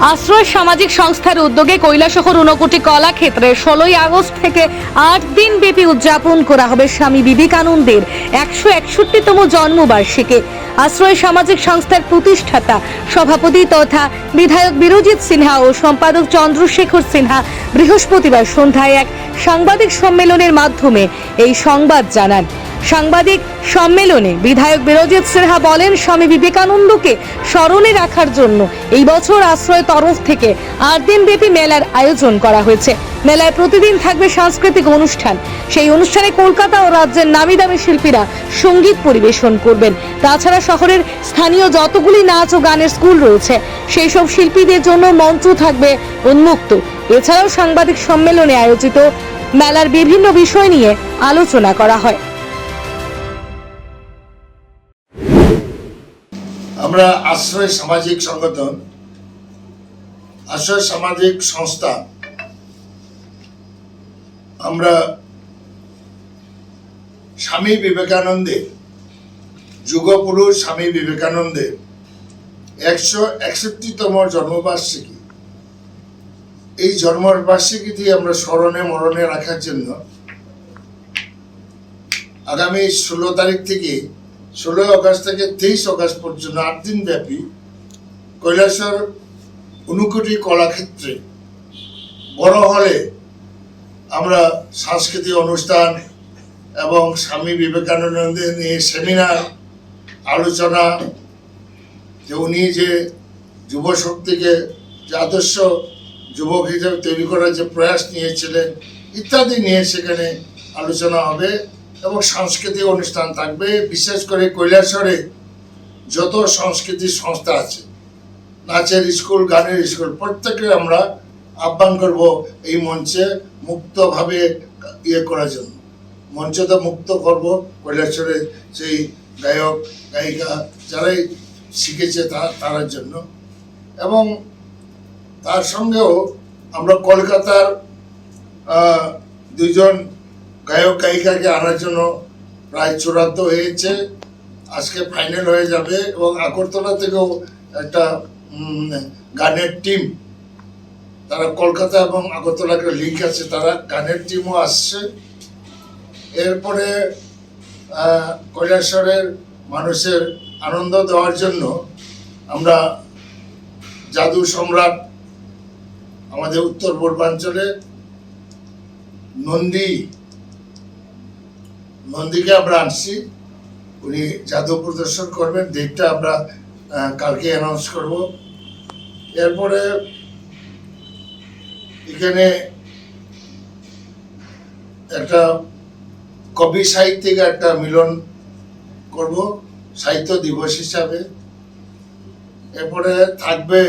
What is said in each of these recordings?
আশ্রয় সামাজিক সংস্থার উদ্যোগে কৈলাসহর ঊনকোটি কলাক্ষেত্রে ষোলোই আগস্ট থেকে আট দিন ব্যাপী উদযাপন করা হবে স্বামী বিবেকানন্দের একশো একষট্টিতম জন্মবার্ষিকী। আশ্রয় সামাজিক সংস্থার প্রতিষ্ঠাতা সভাপতি তথা বিধায়ক বিরজিৎ সিনহা ও সম্পাদক চন্দ্রশেখর সিনহা বৃহস্পতিবার সন্ধ্যায় এক সাংবাদিক সম্মেলনের মাধ্যমে এই সংবাদ জানান। সাংবাদিক সম্মেলনে বিধায়ক বিরজিৎ সিনহা বলেন, স্বামী বিবেকানন্দকে স্মরণে রাখার জন্য এই বছর আশ্রয় তরফ থেকে আট দিনব্যাপী মেলার আয়োজন করা হয়েছে। মেলায় প্রতিদিন থাকবে সাংস্কৃতিক অনুষ্ঠান। সেই অনুষ্ঠানে কলকাতা ও রাজ্যের নামি দামি শিল্পীরা সংগীত পরিবেশন করবেন। তাছাড়া শহরের স্থানীয় যতগুলি নাচ ও গানের স্কুল রয়েছে, সেই সব শিল্পীদের জন্য মঞ্চ থাকবে উন্মুক্ত। এছাড়াও সাংবাদিক সম্মেলনে আয়োজিত মেলার বিভিন্ন বিষয় নিয়ে আলোচনা করা হয়। আমরা আশ্রয় সামাজিক সংগঠন, আশ্রয় সামাজিক সংস্থা, আমরা স্বামী বিবেকানন্দের, যুগপুরুষ স্বামী বিবেকানন্দের একশো একষট্টিতম জন্মবার্ষিকী। এই জন্মবার্ষিকীটি আমরা স্মরণে মরণে রাখার জন্য আগামী ষোলো তারিখ থেকে ষোলোই আগস্ট থেকে তেইশ আগস্ট পর্যন্ত আট দিন ব্যাপী কৈলাসর অনুকুটি কলাক্ষেত্রে বড় হলে আমরা সাংস্কৃতিক অনুষ্ঠান এবং স্বামী বিবেকানন্দের নিয়ে সেমিনার, আলোচনা, যে উনি যে যুব শক্তিকে যে আদর্শ যুবক হিসেবে তৈরি করার যে প্রয়াস নিয়েছিলেন, ইত্যাদি নিয়ে সেখানে আলোচনা হবে। এবং সাংস্কৃতিক অনুষ্ঠান থাকবে, বিশেষ করে কৈলাসরে যত সংস্কৃতি সংস্থা আছে, নাচের স্কুল, গানের স্কুল প্রত্যেকে আমরা আহ্বান করব এই মঞ্চে মুক্তভাবে ইয়ে করার জন্য। মঞ্চটা মুক্ত করব কৈলাসরে সেই গায়ক, গায়িকা যারাই শিখেছে তা তার জন্য। এবং তার সঙ্গেও আমরা কলকাতার দুজন গায়ক গায়িকাকে আনার জন্য প্রায় চূড়ান্ত হয়েছে। আজকে ফাইনাল হয়ে যাবে এবং আগরতলা থেকেও একটা গানের টিম তারা কলকাতা এবং আগরতলা একটা লিঙ্ক আছে, তারা গানের টিমও আসছে। এরপরে কৈলাসরের মানুষের আনন্দ দেওয়ার জন্য আমরা জাদু সম্রাট আমাদের উত্তর পূর্বাঞ্চলে নন্দী নন্দীকে আমরা আনছি। উনি জাদু প্রদর্শন করবেন, ডেটটা আমরা কালকে অ্যানাউন্স করব। এরপরে এখানে একটা কবি সাহিত্যিক একটা মিলন করব, সাহিত্য দিবস হিসাবে। এরপরে থাকবে,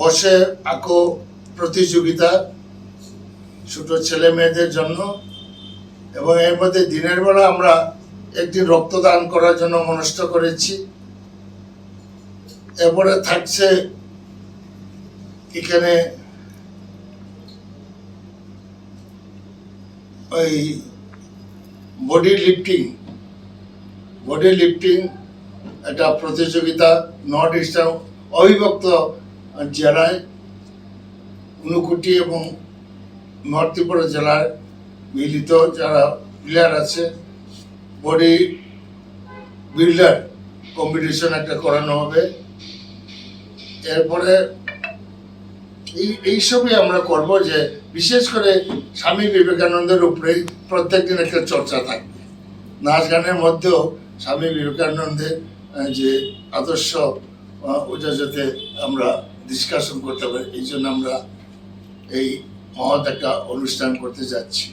বসে আঁকো প্রতিযোগিতা, ছোট ছেলে মেয়েদের জন্য। এবং এর মধ্যে দিনের বেলা আমরা একদিন রক্তদান করার জন্য মনস্থ করেছি। এরপরে থাকছে এখানে ওই বডি লিফটিং বডি লিফটিং একটা প্রতিযোগিতা নর্থ ইস্টার্ন অবিভক্ত জেলায় ঊনকোটি এবং নর্থ ত্রিপুরা জেলার মিলিত যারা প্লেয়ার আছে বডি বিল্ডার কম্পিটিশন একটা করানো হবে। এরপরে এই এইসবই আমরা করব যে বিশেষ করে স্বামী বিবেকানন্দের উপরেই প্রত্যেক দিন একটা চর্চা থাকবে। নাচ গানের মধ্যেও স্বামী বিবেকানন্দের যে আদর্শ ওটা যাতে আমরা ডিসকাশন করতে পারি, এই জন্য আমরা এই মহৎ একটা অনুষ্ঠান করতে যাচ্ছি।